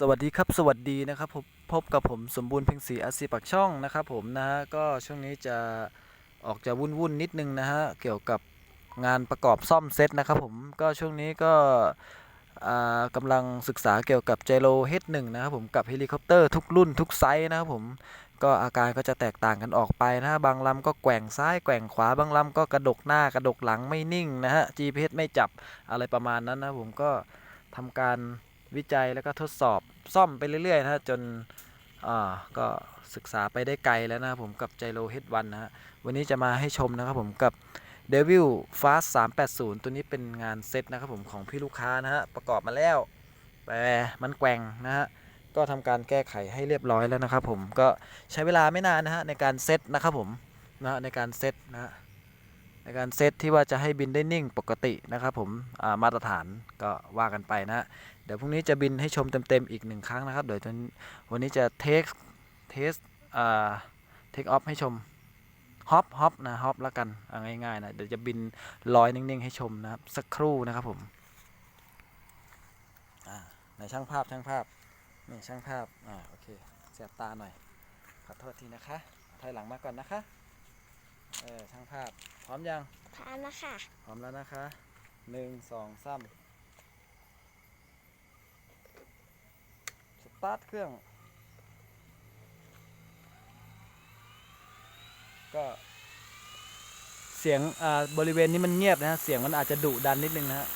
สวัสดีครับสวัสดีนะครับพบพบกับผมสมบูรณ์เพ็งศรีอาซีปักช่องนะครับผมนะฮะก็ช่วงนี้จะออกจะวุ่นวุ่นๆนิดนึงนะฮะเกี่ยวกับงานประกอบซ่อมเซตนะครับผมก็ช่วงนี้ก็อ่ากำลังศึกษาเกี่ยวกับเจโ o เฮดหนึ่งนะครับผมกับเฮลิคอปเตอร์ทุกรุ่นทุกไซส์นะครับผมก็อาการก็จะแตกต่างกันออกไปนะฮะบางลำก็แกว่งซ้ายแกว่งขวาบางลำก็กระดกหน้ากระดกหลังไม่นิ่งนะฮะ GPS ไม่จับอะไรประมาณนั้นนะผมก็ทำการ วิจัยแล้วก็ทดสอบซ่อมไปเรื่อยๆนะฮะจนอ่าก็ศึกษาไปได้ไกลแล้วนะผมกับ Gyro H1 นะฮะวันนี้จะมาให้ชมนะครับผมกับ Devil Fast 380 ตัวนี้เป็นงานเซตนะครับผมของพี่ลูกค้านะฮะประกอบมาแล้วแต่มันแกว่งนะฮะก็ทำการแก้ไขให้เรียบร้อยแล้วนะครับผมก็ใช้เวลาไม่นานนะฮะในการเซตนะครับผมนะในการเซตนะฮะ ในการเซตที่ว่าจะให้บินได้นิ่งปกตินะครับผมอ่ามาตรฐานก็ว่ากันไปนะเดี๋ยวพรุ่งนี้จะบินให้ชมเต็มๆอีกหนึ่งครั้งนะครับเดี๋ยววันนี้จะเทคเทสอ่าเทคออฟให้ชมฮอปฮอปนะฮอปแล้วกันง่ายๆนะเดี๋ยวจะบินลอยนิ่งๆให้ชมนะครับสักครู่นะครับผมอ่าไหนช่างภาพช่างภาพนี่ช่างภาพอ่าโอเคเสียบตาหน่อยขอโทษทีนะคะถอยหลังมาก่อนนะคะ เออช่างภาพ พร้อมยัง พร้อมแล้วค่ะ พร้อมแล้วนะคะหนึ่งสองสามสตาร์ทเครื่อง ก็ เสียงอ่าบริเวณนี้มันเงียบนะฮะ เสียงมันอาจจะดุดันนิดนึงนะฮะ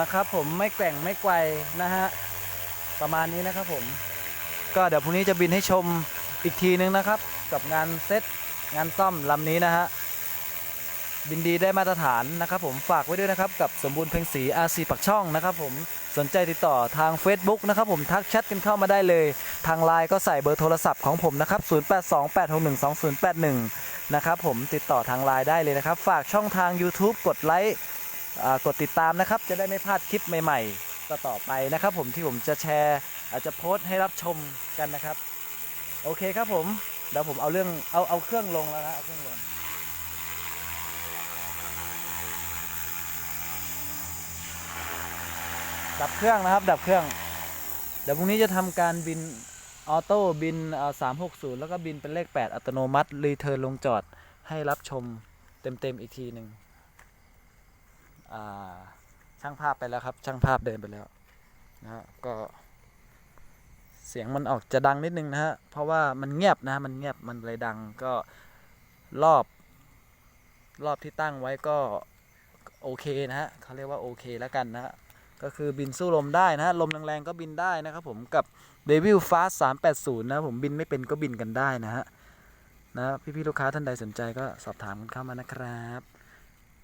นะครับผมไม่แกว่งไม่ไกวนะฮะประมาณนี้นะครับผม ก็เดี๋ยวพรุ่งนี้จะบินให้ชมอีกทีนึงนะครับ กับงานเซตงานซ่อมลำนี้นะฮะบินดีได้มาตรฐานนะครับ ผมฝากไว้ด้วยนะครับกับสมบูรณ์เพ็งศรีอาซีปักช่องนะครับผมสนใจติดต่อทาง Facebook นะครับผมทักแชทกันเข้ามาได้เลย ทางไลน์ก็ใส่เบอร์โทรศัพท์ของผมนะครับ 0828612081 นะครับผมติดต่อทางไลน์ได้เลยนะครับ ฝากช่องทาง YouTube กดไลค์ กดติดตามนะครับ จะได้ไม่พลาดคลิปใหม่ๆต่อตอไปนะครับ ผมที่ผมจะแชร์อาจจะโพสต์ให้รับชมกันนะครับ โอเคครับผมเดี๋ยวผมเอาเรื่องเอาเอาเครื่องลงแล้วนะเอาเครื่องลงดับเครื่องนะครับ ดับเครื่อง เดี๋ยวพรุ่งนี้จะทำการบินออโต้บินสามหกศูนย์แล้วก็บินเป็นเลข 8 อัตโนมัติรีเทิร์นลงจอดให้รับชมเต็มๆอีกทีหนึ่ง ช่างภาพไปแล้วครับช่างภาพเดินไปแล้วนะฮะก็ เสียงมันออกจะดังนิดนึงนะฮะเพราะว่ามันเงียบนะมันเงียบมันเลยดังก็รอบ รอบที่ตั้งไว้ก็โอเคนะฮะเขาเรียกว่าโอเคแล้วกันนะฮะก็คือบินสู้ลมได้นะฮะลมแรงๆก็บินได้นะครับผมกับ Devil Fast 380 นะผมบินไม่เป็นก็บินกันได้นะฮะนะพี่ๆลูกค้าท่านใดสนใจก็สอบถามกันเข้ามานะครับ